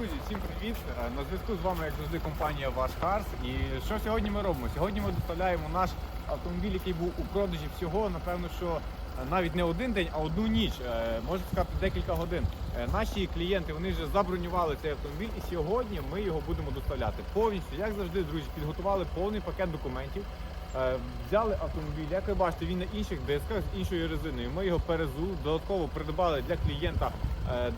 друзі, всім привіт! Е, На зв'язку з вами, як завжди, компанія Ваш Карс. І що сьогодні ми робимо? Сьогодні ми доставляємо наш автомобіль, який був у продажі всього, напевно, що е, навіть не один день, а одну ніч, е, можна сказати, декілька годин. Наші клієнти вони вже забронювали цей автомобіль, і сьогодні ми його будемо доставляти. Повністю, як завжди, друзі, підготували повний пакет документів. Взяли автомобіль, як ви бачите, він на інших дисках з іншою резиною. Ми його перезули, додатково придбали для клієнта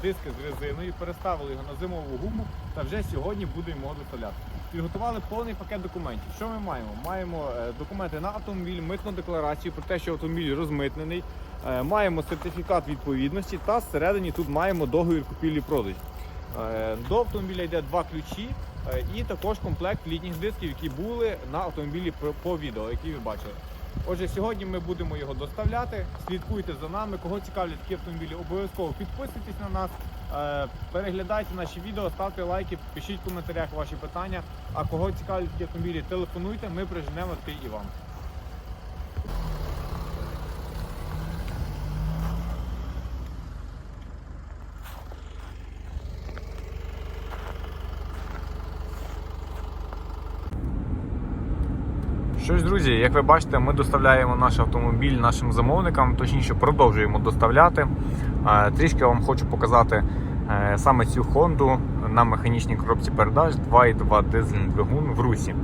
диски з резиною, переставили його на зимову гуму та вже сьогодні будемо його доставляти. Підготували повний пакет документів. Що ми маємо? Маємо е, документи на автомобіль, митну декларацію про те, що автомобіль розмитнений. Е, Маємо сертифікат відповідності та всередині тут маємо договір купівлі-продажі. Е, До автомобіля йде два ключі е, і також комплект літніх дисків, які були на автомобілі по відео, які ви бачили. Отже, сьогодні ми будемо його доставляти. Слідкуйте за нами. Кого цікавлять такі автомобілі, обов'язково підписуйтесь на нас, е, переглядайте наші відео, ставте лайки, пишіть в коментарях ваші питання. А кого цікавлять такі автомобілі, телефонуйте, ми приженемо такий і вам. Що ж, друзі, як ви бачите, ми доставляємо наш автомобіль нашим замовникам, точніше продовжуємо доставляти. Трішки вам хочу показати е, саме цю Хонду на механічній коробці передач 2.2 дизельний двигун в русі.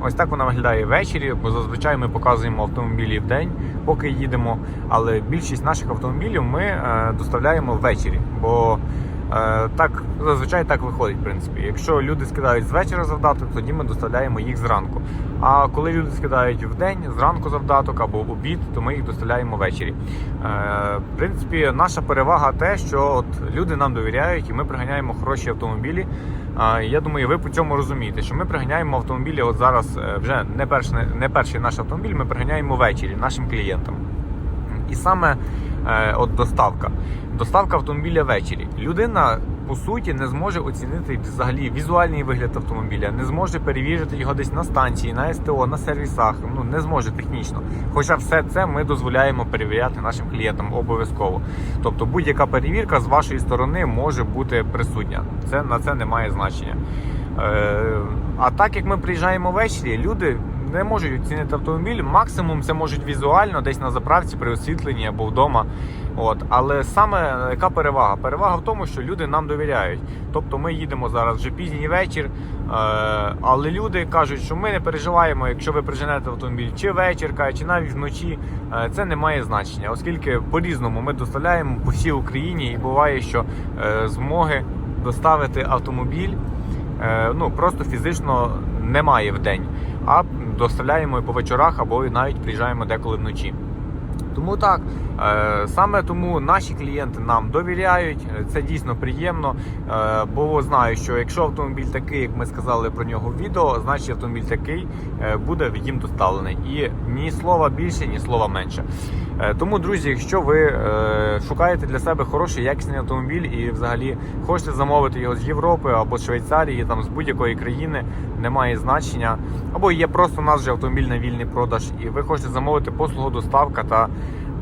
Ось так вона виглядає ввечері, бо зазвичай ми показуємо автомобілі в день, поки їдемо. Але більшість наших автомобілів ми е, доставляємо ввечері. Бо Е, Так, зазвичай так виходить, в принципі. Якщо люди скидають з вечора завдаток, тоді ми доставляємо їх зранку. А коли люди скидають в день, зранку завдаток або обід, то ми їх доставляємо ввечері. Е, В принципі, наша перевага те, що от люди нам довіряють і ми приганяємо хороші автомобілі. Е, Я думаю, ви по цьому розумієте, що ми приганяємо автомобілі. От зараз е, вже не перший, не перший наш автомобіль, ми приганяємо ввечері нашим клієнтам. І саме от доставка. Доставка автомобіля ввечері. Людина по суті не зможе оцінити взагалі візуальний вигляд автомобіля, не зможе перевірити його десь на станції, на СТО, на сервісах. Ну не зможе технічно. Хоча все це ми дозволяємо перевіряти нашим клієнтам обов'язково. Тобто будь-яка перевірка з вашої сторони може бути присутня. Це на це не має значення. Е, а так як ми приїжджаємо ввечері, люди не можуть оцінити автомобіль. Максимум це можуть візуально, десь на заправці при освітленні або вдома. От, але саме яка перевага? Перевага в тому, що люди нам довіряють. Тобто ми їдемо зараз вже пізній вечір, е, але люди кажуть, що ми не переживаємо, якщо ви приженете автомобіль чи вечір, чи навіть вночі. е, Це не має значення, оскільки по-різному ми доставляємо по всій Україні, і буває, що е, змоги доставити автомобіль ну просто фізично немає в день, а доставляємо і по вечорах або навіть приїжджаємо деколи вночі. Тому так, е, саме тому наші клієнти нам довіряють. е, Це дійсно приємно, е, бо знаю, що якщо автомобіль такий, як ми сказали про нього в відео, значить автомобіль такий буде їм доставлений. І ні слова більше, ні слова менше. Тому, друзі, якщо ви шукаєте для себе хороший якісний автомобіль і взагалі хочете замовити його з Європи або з Швейцарії, там з будь-якої країни, немає значення. Або є просто у нас вже автомобіль на вільний продаж, і ви хочете замовити послугу доставка та.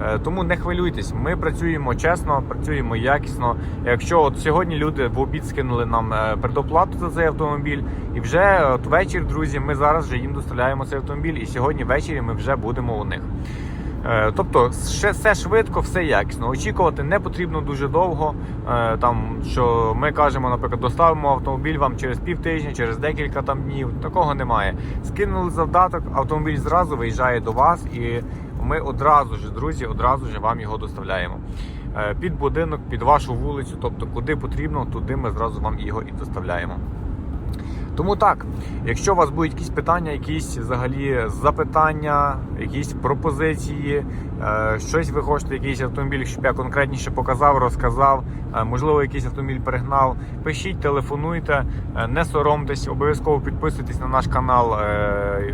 Е, Тому не хвилюйтесь, ми працюємо чесно, працюємо якісно. Якщо от сьогодні люди в обід скинули нам е, предоплату за цей автомобіль, і вже от вечір, друзі, ми зараз вже їм доставляємо цей автомобіль, і сьогодні ввечері ми вже будемо у них. Е, Тобто все швидко, все якісно. Очікувати не потрібно дуже довго. Там що ми кажемо, наприклад, доставимо автомобіль вам через пів тижня, через декілька там днів. Такого немає. Скинули завдаток, автомобіль зразу виїжджає до вас, і ми одразу ж, друзі, одразу ж вам його доставляємо. Е, Під будинок, під вашу вулицю, тобто куди потрібно, туди ми зразу вам його і доставляємо. Тому так, якщо у вас будуть якісь питання, якісь взагалі запитання, якісь пропозиції, е, щось ви хочете, якийсь автомобіль, щоб я конкретніше показав, розказав, е, можливо, якийсь автомобіль перегнав, пишіть, телефонуйте, е, не соромтесь, обов'язково підписуйтесь на наш канал,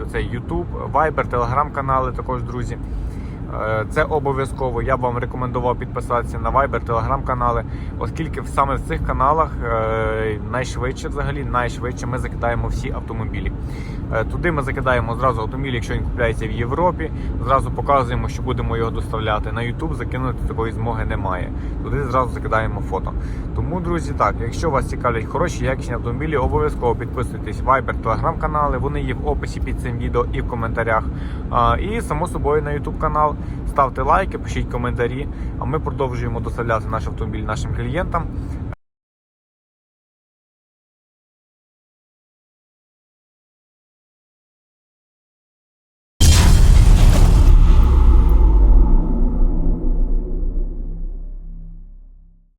оцей YouTube, Viber, Telegram канали також, друзі. Е, Це обов'язково. Я б вам рекомендував підписатися на Viber, Telegram канали, оскільки саме в цих каналах е, найшвидше, взагалі, найшвидше ми закидаємо всі автомобілі. Е, Туди ми закидаємо зразу автомобіль, якщо він купляється в Європі. Зразу показуємо, що будемо його доставляти. На YouTube закинути такої змоги немає. Туди зразу закидаємо фото. Тому, друзі, так, якщо вас цікавлять хороші якісні автомобілі, обов'язково підписуйтесь Viber, Telegram канали. Вони є в описі під цим відео і в коментарях. І само собою на YouTube канал. Ставте лайки, пишіть коментарі. А ми продовжуємо доставляти наш автомобіль нашим клієнтам.